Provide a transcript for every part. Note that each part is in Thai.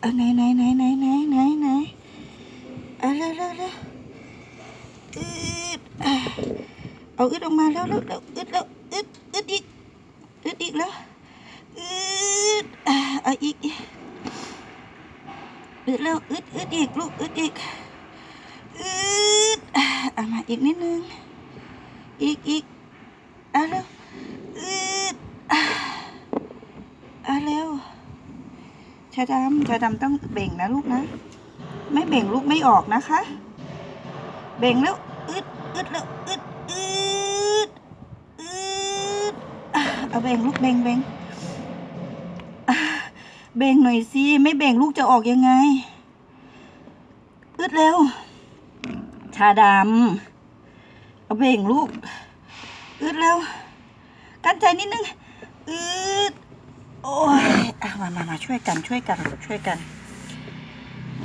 เอาไหนไหนไหนไหนไหนไหนไหนเอาเร็วเร็วเร็วอึดอะเอาอึดออกมาแล้วแชาดำชาดำต้องเบ่งนะลูกนะ ไม่เบ่งลูกไม่ออกนะคะ เบ่งแล้วอึดอึดแล้วอึดอึดอึดอะเอาเบ่งลูกเบ่งเบ่งเบ่งหน่อยสิไม่เบ่งลูกจะออกยังไงอึดเร็วชาดำเอาเบ่งลูกอึดเร็ว กันใจนิดนึงอึด โอ้ยอะมามามาช่วยกันช่วยกันช่วยกัน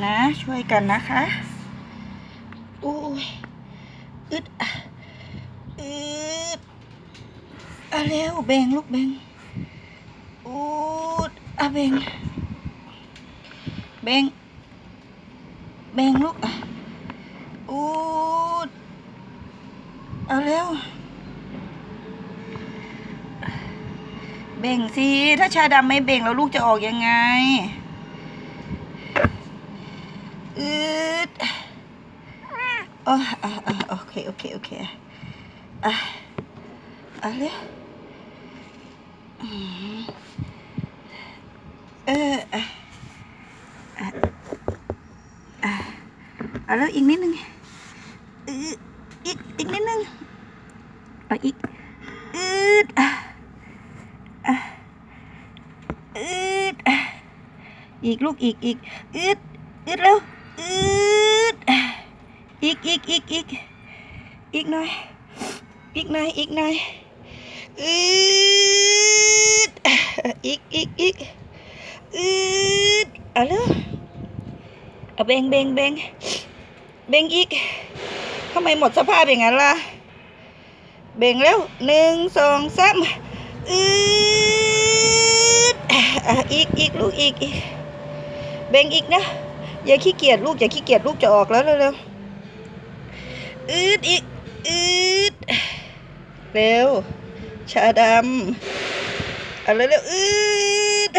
นะ ช่วยกันนะคะโอ้ยอึดอะอึดอะเร็วเบงลูกเบงอูดอะเบงเบงเบงลูกอะอูดเอาเร็ว เบ่งสิ ถ้าชาดำไม่เบ่งแล้วลูกจะออกยังไง อืดโอ้อะอะโอเค โอเค โอเค อะอะเร็วอืมเอออะอะอะเอาแล้วอีกนิดนึงอืออีกอีกนิดนึงเอาอีก อืดอะ อืดอะ อีกลูกอีกอีกอืดอืดแล้วอืดอีกอีกอีกอีกอีกหน่อยอีกหน่อยอีกหน่อยอืดอีกอีกอีกอืดเอาเลยเอาเบงเบงเบงเบงอีกทำไมหมดสภาพอย่างนั้นล่ะเบ่งแล้วหนึ่งสองสามอืดอีกอีกลูกอีกอีก เบ่งอีกนะ อย่าขี้เกียจลูกอย่าขี้เกียจลูกจะออกแล้วเร็วๆอืดอีกอืดเร็วชาดำเอาเร็วๆอืด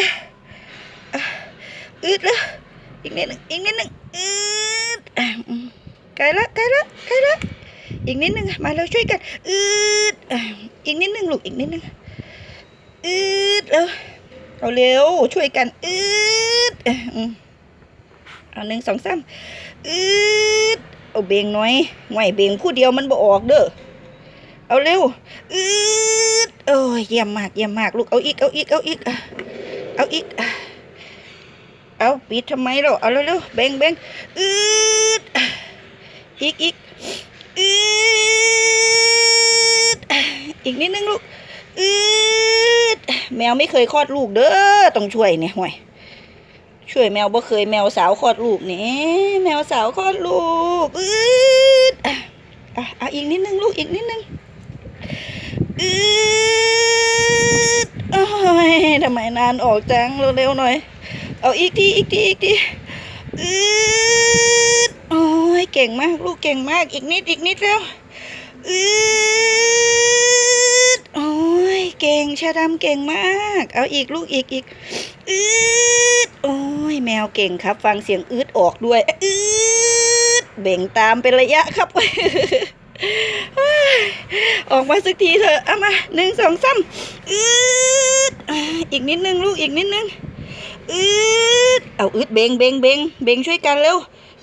อืดแล้วอีกนิดหนึ่งอีกนิดหนึ่งอืดอะอืมใกล้ละใกลละใกลละอีกนิดหนึ่งมาเราช่วยกันอืดอีกนิดหนึ่งลูกอีกนิดหนึ่งอืดแล้วเอาเร็วช่วยกันอืด เอาหนึ่งสองสามอืดเอาเบงหน่อยไหวเบงผู้เดียวมันบ่ออกเด้อเอาเร็วอืดโอ้ยเยี่ยมมากเยี่ยมมากลูกเอาอีกเอาอีกเอาอีกอะเอาอีกเอาปิดทำไมเราเอาเร็วๆเบงเบงอืดอีกอีกอืดอีกนิดนึงลูกอืดแมวไม่เคยคลอดลูกเด้อต้องช่วยเนี่ยห่วย ช่วยแมวบ่เคยแมวสาวคลอดลูกนี่แมวสาวคลอดลูกอืดอะอะเอาอีกนิดนึงลูกอีกนิดนึงอืดโอ้ยทำไมนานออกจังเร็วๆหน่อย เอาอีกทีอีกทีอีกทีอืดโอ้ยเก่งมากลูกเก่งมากอีกนิดอีกนิดแล้วอืดโอ้ยเก่งชาดำเก่งมาก เอาอีกลูกอีกอีกอืด โอ้ยแมวเก่งครับ ฟังเสียงอืดออกด้วยอืดเบ่งตามเป็นระยะครับ ออกมาสักทีเถอะเอามาหนึ่งสองสามอืดอีกนิดนึงลูกอีกนิดนึงอืดเอาอืดเบ่งเบ่งเบ่งเบ่งช่วยกันเร็ว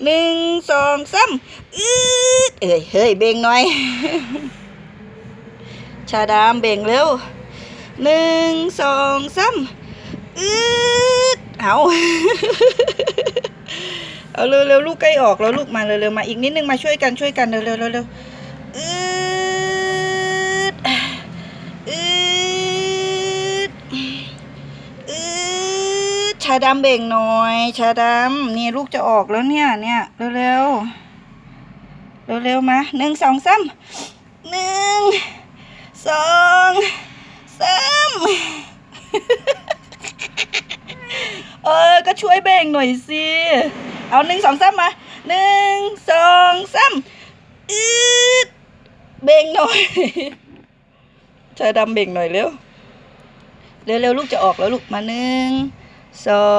หนึ่งสองสามอืดเอ้ยเฮ้ยเบ่งหน่อย ชาดามเบ่งเร็วหนึ่งสองสามอืด เอาเอาเร็วเร็วลูกใกล้ออกแล้วลูกมาเร็วเร็วมาอีกนิดนึงมาช่วยกันช่วยกันเร็วเร็วเร็วเร็วอืดอืดอืดชาดำเบ่งหน่อย ชาดำนี่ลูกจะออกแล้วเนี่ยเนี่ยเร็วเร็วเร็วเร็วมาหนึ่งสองสามหนึ่งสองสาม เออ ก็ช่วยแบ่งหน่อยสิ เอาหนึ่งสองสามมาหนึ่งสองสามอืดเบ่งหน่อยชายดำเบ่งหน่อยเร็ว เร็วเร็วลูกจะออกแล้วลูกมาหนึ่งสอ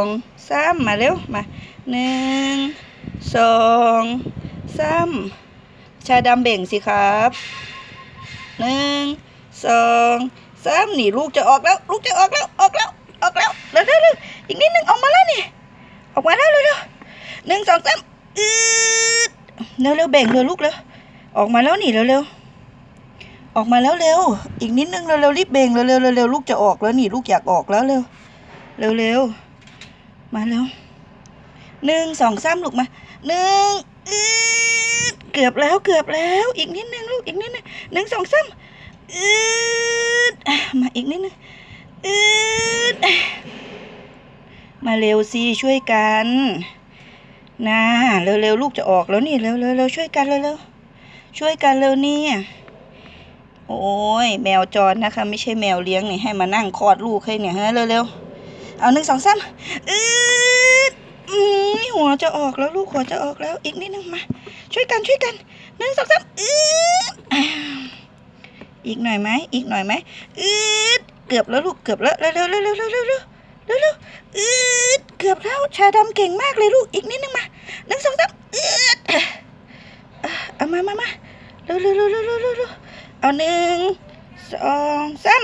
งสามมาเร็วมาหนึ่งสองสามชายดำเบ่งสิครับหนึ่งสองสามนี่ลูกจะออกแล้ว ลูกจะออกแล้วออกแล้ว ออกแล้วเร็วเร็วเร็วอีกนิดนึงออกมาแล้วนี่ออกมาแล้วเร็วเร็วหนึ่งสองสามอืดเร็วเร็วเบ่งเร็วลูกเร็วออกมาแล้วนี่เร็วเร็วออกมาแล้วเร็วอีกนิดนึงเร็วเร็วรีบเบ่งเร็วเร็วเร็วลูกจะออกแล้วนี่ลูกอยากออกแล้วเร็วเร็วเร็วมาเร็วหนึ่งสองสามลูกมาหนึ่งอืดเกือบแล้วเกือบแล้ว อีกนิดนึงลูกอีกนิดนึงหนึ่งสองสามอืดอะมาอีกนิดนึง อืดมาเร็วสิช่วยกันนะเร็วเร็วลูกจะออกแล้วนี่เร็วเร็วเร็วช่วยกันเร็วเร็วช่วยกันเร็วนี่โอ้ยแมวจรนะคะ ไม่ใช่แมวเลี้ยงนี่ให้มานั่งคลอดลูกให้เนี่ยฮะเร็วๆเอาหนึ่งสองสามอืดอืมหัวจะออกแล้วลูกหัวจะออกแล้วอีกนิดนึงมา ช่วยกันช่วยกันหนึ่งสองสามอืดอีกหน่อยไหมอีกหน่อยไหมอืด เกือบแล้วลูกเกือบแล้วเร็วเร็วเร็วเร็วเร็วเร็วเร็วเร็วเร็วอืดเกือบแล้วชาดำเก่งมากเลยลูกอีกนิดนึงมาหนึ่งสองสามอืดอะเอามามามาเร็วเร็วเร็วเร็วเร็วเร็วเอาหนึ่งสองสาม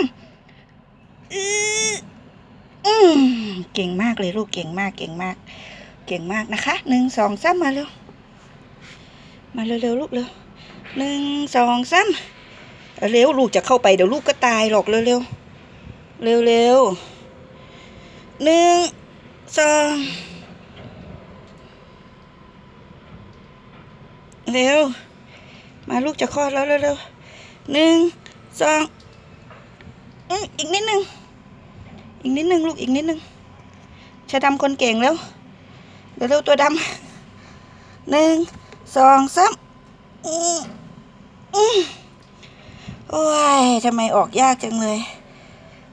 อืออืมเก่งมากเลยลูกเก่งมากเก่งมาก เก่งมากนะคะหนึ่งสองสามมาเร็วมาเร็วๆลูกเร็วหนึ่งสองสามเอาเร็วลูกจะเข้าไปเดี๋ยวลูกก็ตายหรอกเร็วๆ เร็วเร็วๆหนึ่งสองเร็ว มาลูกจะคลอดแล้วเร็วๆหนึ่งสองอีกนิดนึง อีกนิดนึงลูกอีกนิดนึงชาดำคนเก่งแล้วเร็วๆตัวดำหนึ่งสองสามอืมอืมโอ้ยทำไมออกยากจังเลย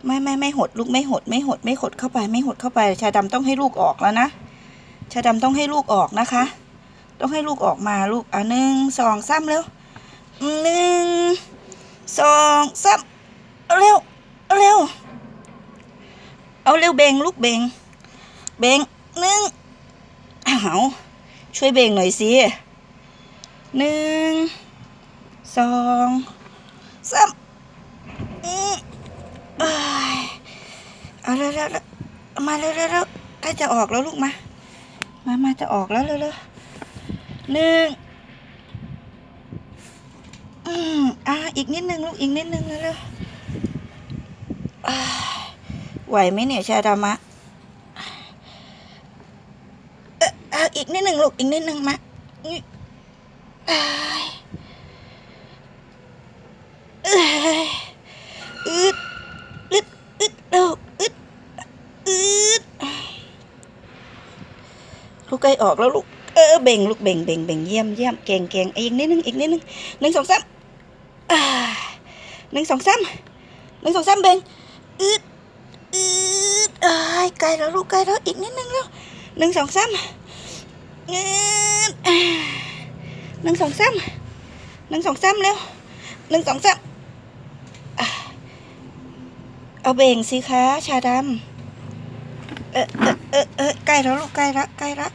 ไม่ไม่ไม่หดลูกไม่หดไม่หดไม่หดเข้าไป ไม่หดเข้าไป ชาดำต้องให้ลูกออกแล้วนะ ชาดำต้องให้ลูกออกนะคะ ต้องให้ลูกออกมาลูกอะหนึ่งสองสามเร็วหนึ่งสองสามเอาเร็วเอาเร็ว เอาเร็วเบงลูกเบงเบงหนึ่งเอาช่วยเบงหน่อยสิหนึ่งสองสาม เอ้ยเอาเร็วเร็วเร็วมาเร็วเร็วเร็วใกล้จะออกแล้วลูกมา มามาจะออกแล้วเร็วเร็วหนึ่งอืมอ่าอีกนิดนึงลูกอีกนิดนึงเร็วๆไหวไหมเนี่ยชาดามะเอ่ออีกนิดนึงลูกอีกนิดนึงมานี่อ้ายเอ้ยอึดอึดอึดเร็วอึดอึดลูกใกล้ ออกแล้วลูก เออเบ่งลูกเบ่งเบ่งเบ่งเยี่ยมเยี่ยมเก่งเก่งอีกนิดนึงอีกนิดนึงหนึ่งสองสามหนึ่งสองสามหนึ่งสองสามเบ่งอืดอืดเอ้ยใกล้แล้วลูกใกล้แล้วอีกนิดนึงแล้วหนึ่งสองสามอืดหนึ่งสองสามหนึ่งสองสามเร็วหนึ่งสองสามเอาเบ่งสิคะชาดำเออเออเออใกล้แล้วลูกใกล้ละใกล้ละ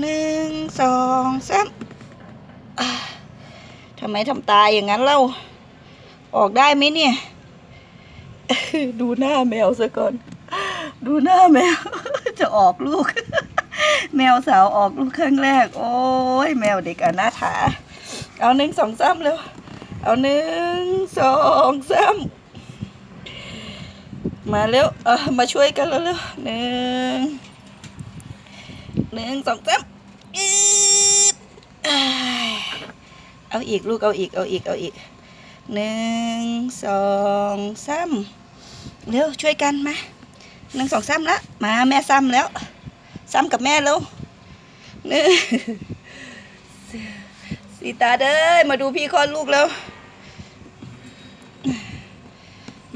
หนึ่งสองสามทำไมทำตายอย่างนั้นเล่า ออกได้ไหมเนี่ย ดูหน้าแมวซะก่อน ดูหน้าแมว จะออกลูก แมวสาวออกลูกครั้งแรก โอ้ยแมวเด็กอนาถา เอาหนึ่งสองสามเร็ว เอาหนึ่งสองสามมาเร็ว เออมาช่วยกันแล้วเร็วหนึ่ง หนึ่งสองสามอีดอ้ายเอาอีกลูกเอาอีกเอาอีกเอาอีกหนึ่งสองสามเร็วช่วยกันมาหนึ่งสองสามละมาแม่ซ้ำแล้ว ซ้ำกับแม่เร็วหนึ่งสีตาเด้ยมาดูพี่คลอดลูกแล้ว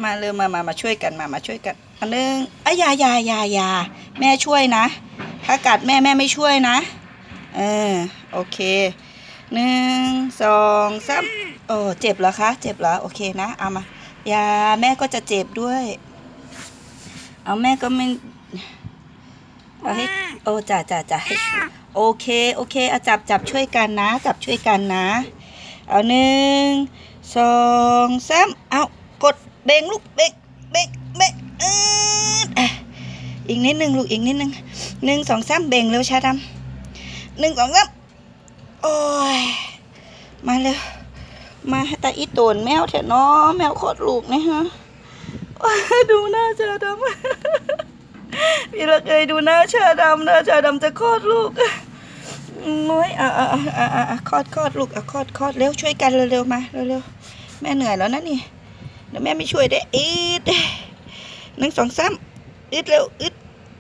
มาเร็วมามามาช่วยกันมามาช่วยกันอันหนึงอะอยายายายาแม่ช่วยนะ ถ้ากัดแม่แม่ไม่ช่วยนะ เออ โอเคหนึ่งสองสามโอ้เจ็บเหรอคะ เจ็บเหรอ โอเคนะ เอามาอย่าแม่ก็จะเจ็บด้วย เอาแม่ก็ไม่เอาให้โอ้จ่าจ่าจ่าให้โอเคโอเคเอาจับจับช่วยกันนะ จับช่วยกันนะ เอาหนึ่งสองสามเอากดเบ่งลูกเบ่งเบ่งเบ่งอืดอะ อีกนิดหนึ่งลูกอีกนิดหนึ่งหนึ่งสองสามเบ่งเร็วชาดำหนึ่งสองสามโอ้ยมาเร็วมาให้ตาอีโตนแมวเถอะเนาะแมวโคตรลูกนะฮะดูหน้าชาดำพี่ละเคยดูหน้าชาดำหน้าชาดำจะคลอดลูกโอ้ยอะอะอะอะอะอะคลอดคลอดลูกอะคลอดคลอดเร็วช่วยกันเร็วๆมาเร็วๆแม่เหนื่อยแล้วนะนี่เดี๋ยวแม่ไม่ช่วยได้อีดหนึ่งสองสาม อึดเร็วอึด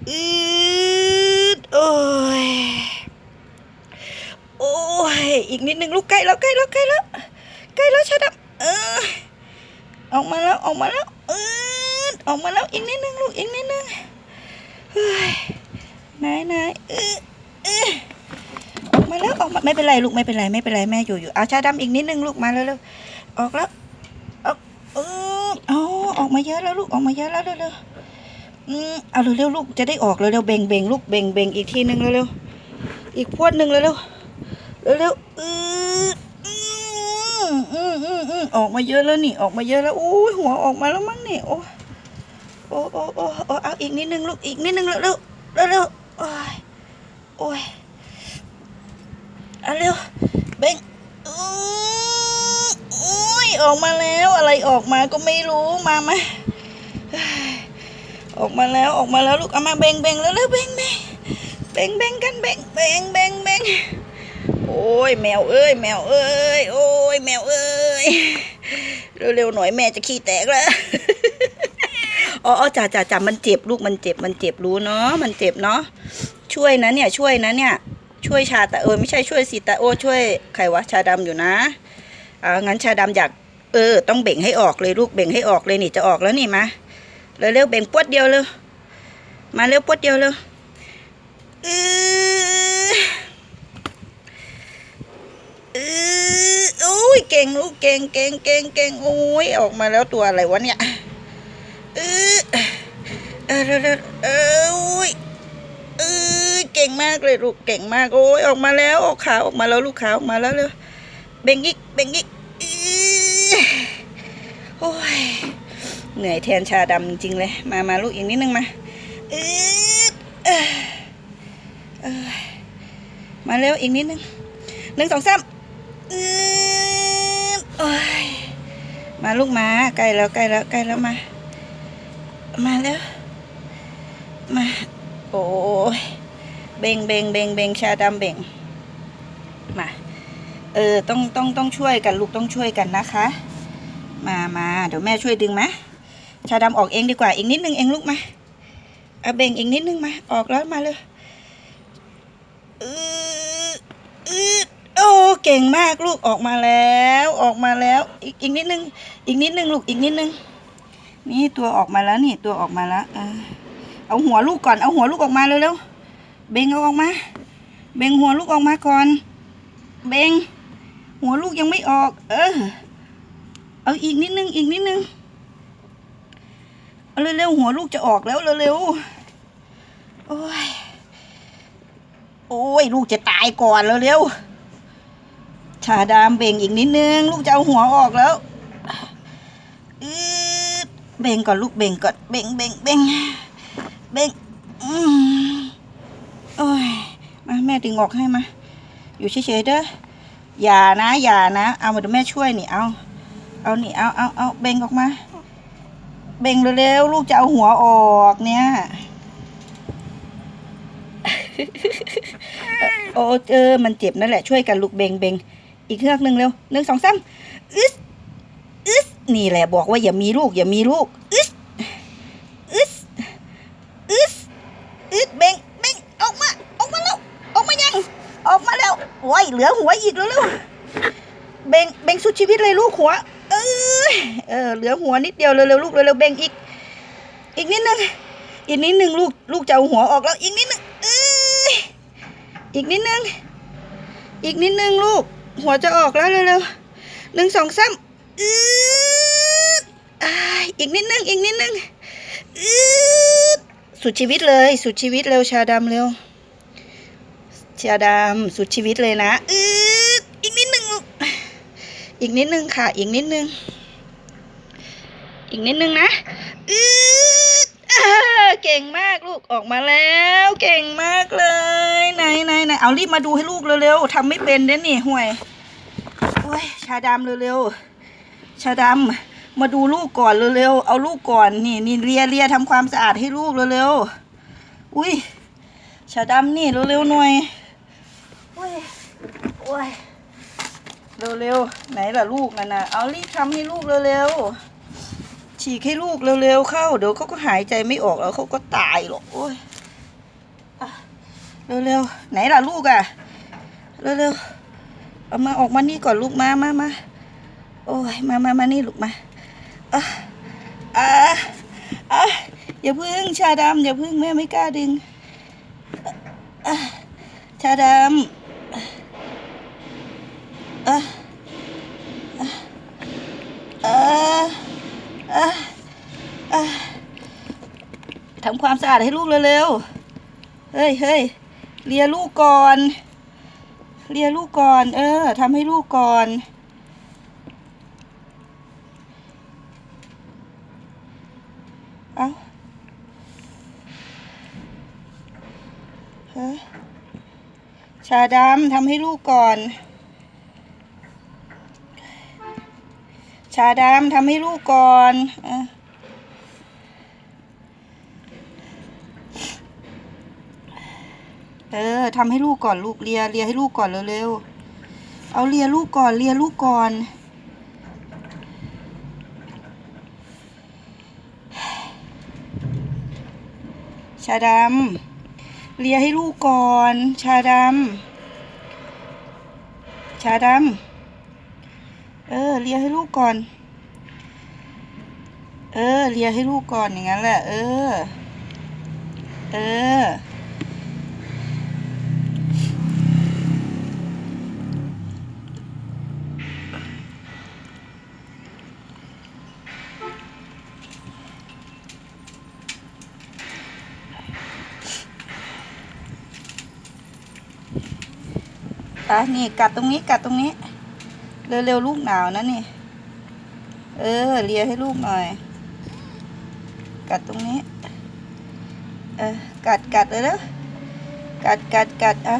อึดโอ้ยโอ้ยอีกนิดหนึ่งลูกใกล้แล้วใกล้แล้วใกล้แล้วใกล้แล้วชาดำเออออกมาแล้วออกมาแล้วอึดออกมาแล้วอีกนิดหนึ่งลูกอีกนิดหนึ่งเฮ้ยไหนไหนเออเออออกมาแล้วออกมาไม่เป็นไรลูกไม่เป็นไรไม่เป็นไรแม่อยู่อยู่เอาชาดำอีกนิดนึงลูกมาเร็วๆออกแล้วออกเออเอออกมาเยอะแล้วลูกออกมาเยอะแล้วเร็วๆ อืมเอาเร็วๆลูกจะได้ออกเร็วๆเบ่งเบ่งลูกเบ่งเบ่งอีกทีหนึ่งเร็วๆอีกพวดหนึ่งเร็วๆเร็วๆอืออืมอืมอืมอืมออกมาเยอะแล้วนี่ออกมาเยอะแล้วโอ้หัวออกมาแล้วมั้งนี่โอ้โอ้โอ้โอ้โอ้เอาอีกนิดนึงลูกอีกนิดนึงเร็วๆเร็วๆโอ้ยโอ้ยเอาเร็วเบ่งอืออุ้ยออกมาแล้วอะไรออกมาก็ไม่รู้มามาเฮ้ย ออกมาแล้วออกมาแล้วลูกเอามาเบ่งเบ่งแล้วเร็วเบ่งเบ่งเบ่งเบ่งกันเบ่งเบ่งเบ่งเบ่งโอ้ยแมวเอ้ยแมวเอ้ยโอ้ยแมวเอ้ยเร็วๆหน่อยแม่จะขี้แตกแล้วอ๋ออ๋อจ่าจ่าจ่ามันเจ็บลูกมันเจ็บมันเจ็บรู้เนาะมันเจ็บเนาะช่วยนะเนี่ยช่วยนะเนี่ย ช่วยชาตะเออไม่ใช่ช่วยสิตาโอช่วยใครวะชาดำอยู่นะอ่างั้นชาดำอยากเออ ต้องเบ่งให้ออกเลยลูกเบ่งให้ออกเลยนี่จะออกแล้วนี่มา เร็วเร็วๆเบ่งปวดเดียวเลยมาเร็วปวดเดียวเลยเออเออโอ้ยเก่งลูกเก่งเก่งเก่งเก่งโอ้ยออกมาแล้วตัวอะไรวะเนี่ยเออเออเร็วเร็วเออโอ้ยเออเก่งมากเลยลูกเก่งมากโอ้ยออกมาแล้วออกขาออกมาแล้วลูกขาออกมาแล้วเลยเบ่งอีกเบ่งอีกอือโอ้ย เหนื่อยแทนชาดำจริงๆเลย มามาลูกอีกนิดนึงมาเออเออมาเร็วอีกนิดนึงหนึ่งสองสามเอออยมาลูกมาใกล้แล้วใกล้แล้วใกล้แล้วมา มาแล้วมา โอ้ยเบ่งเบ่งเบ่งเบ่งชาดำเบ่งมาเออต้องต้องต้องช่วยกันลูกต้องช่วยกันนะคะ มามาเดี๋ยวแม่ช่วยดึงไหม ชาดำออกเองดีกว่าอีกนิดนึงเองลูกมาเอาเบ่งอีกนิดนึงมา ออกแล้วมาเลยอืออือโอ้เก่งมากลูกออกมาแล้ว ออกมาแล้ว อีกอีกนิดนึง อีกนิดนึงลูกอีกนิดนึง นี่ตัวออกมาแล้วนี่ตัวออกมาแล้วเอาหัวลูกก่อนเอาหัวลูกออกมาเร็วๆเบ่งเอาออกมา เบ่งหัวลูกออกมาก่อน เบ่งหัวลูกยังไม่ออก เออ เอาอีกนิดนึงอีกนิดนึง เอาเร็วๆหัวลูกจะออกแล้วเร็วๆโอ้ยโอ้ยลูกจะตายก่อนเร็วๆชาดามเบ่งอีกนิดนึง ลูกจะเอาหัวออกแล้วอืดเบ่งก่อนลูกเบ่งก่อนเบ่งเบ่งเบ่งเบ่งอืมโอ้ยมาแม่ดึงออกให้มาอยู่เฉยๆเด้ออย่านะอย่านะ เอามาดี๋ยวแม่ช่วยนี่เอา เอานี่เอาเอาเอาเบ่งออกมา เบ่งเร็วๆลูกจะเอาหัวออกเนี่ยโอ้เออมันเจ็บนั่นแหละช่วยกันลูกเบ่งเบ่งอีกเครื่องหนึ่งเร็วหนึ่งสองสามอึสอึสนี่แหละบอกว่าอย่ามีลูก อย่ามีลูกอึสอึสอึดอึดเบ่งเบ่งออกมาออกมาแล้วออกมายังออกมาแล้วโอ้ยเหลือหัวอีกแล้วลูกเบ่งเบ่งสุดชีวิตเลยลูกหัว เออเหลือหัวนิดเดียวเร็วๆลูกเร็วๆเบ่งอีก อีกนิดนึงอีกนิดนึงลูกลูกจะเอาหัวออกแล้วอีกนิดนึงเอออีกนิดนึงอีกนิดนึงลูก หัวจะออกแล้วเร็วๆหนึ่งสองสามอืดอ่าอีกนิดนึงอีกนิดนึงอืดสุดชีวิตเลยสุดชีวิตเร็วชาดำเร็วชาดำสุดชีวิตเลยนะอืดอีกนิดนึงลูกอีกนิดนึงค่ะ อีกนิดนึง อีกนิดนึงนะอือเก่งมากลูกออกมาแล้ว เก่งมากเลยไหนไหนไหนเอารีบมาดูให้ลูกเร็วๆทำไม่เป็นเด้นี่ห่วยโอ้ยชาดำเร็วๆชาดำมาดูลูกก่อนเร็วๆเอาลูกก่อนนี่นี่เลียเลียทำความสะอาดให้ลูกเร็วๆอุ้ยชาดำนี่เร็วๆหน่อยโอ้ยโอ้ยเร็วๆไหนล่ะลูกนั่นนะเอารีบทำให้ลูกเร็วๆ ฉีกให้ลูกเร็วๆเข้า เดี๋ยวเขาก็หายใจไม่ออกแล้วเขาก็ตายหรอกโอ้ยเร็วๆไหนล่ะลูกอะเร็วๆเอามาออกมานี่ก่อนลูกมามามาโอ้ยมามามานี่ลูกมาอะอะอะอย่าพึ่งชาดำอย่าพึ่งแม่ไม่กล้าดึงอะชาดำอะอะอะ อะอะ ทำความสะอาดให้ลูกเร็วๆ เฮ้ยเฮ้ยเลียลูกก่อน เลียลูกก่อน เออทำให้ลูกก่อน เอาเฮ้ยชาดำทำให้ลูกก่อน ชาดำทำให้ลูกก่อนเอ เออทำให้ลูกก่อนลูกเลียเลียให้ลูกก่อนเร็วๆเอาเลียลูกก่อนเลียลูกก่อนชาดำเลียให้ลูกก่อน ชาดำชาดำเออเลียให้ลูกก่อน เออเลียให้ลูกก่อนอย่างนั้นแหละ เออ เออ อะนี่กัดตรงนี้กัดตรงนี้ เร็วๆลูกหนาวนะนี่ เออเลียให้ลูกหน่อย กัดตรงนี้ เออกัดกัดเลยนะกัดกัดกัดอะ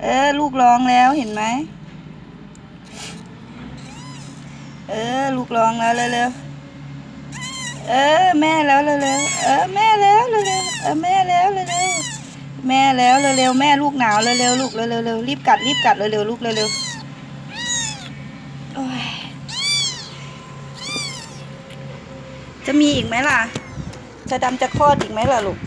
เออลูกร้องแล้วเห็นไหม เออลูกร้องแล้วเร็วๆ เออแม่แล้วเร็วๆเออแม่แล้วเร็วๆเออแม่แล้วเร็วๆแม่แล้วเร็วๆแม่ลูกหนาวเร็วๆลูกเร็วๆเร็วรีบกัดรีบกัดเร็วๆลูกเร็วๆจะมีอีกไหมล่ะ จะดำจะคลอดอีกไหมล่ะลูก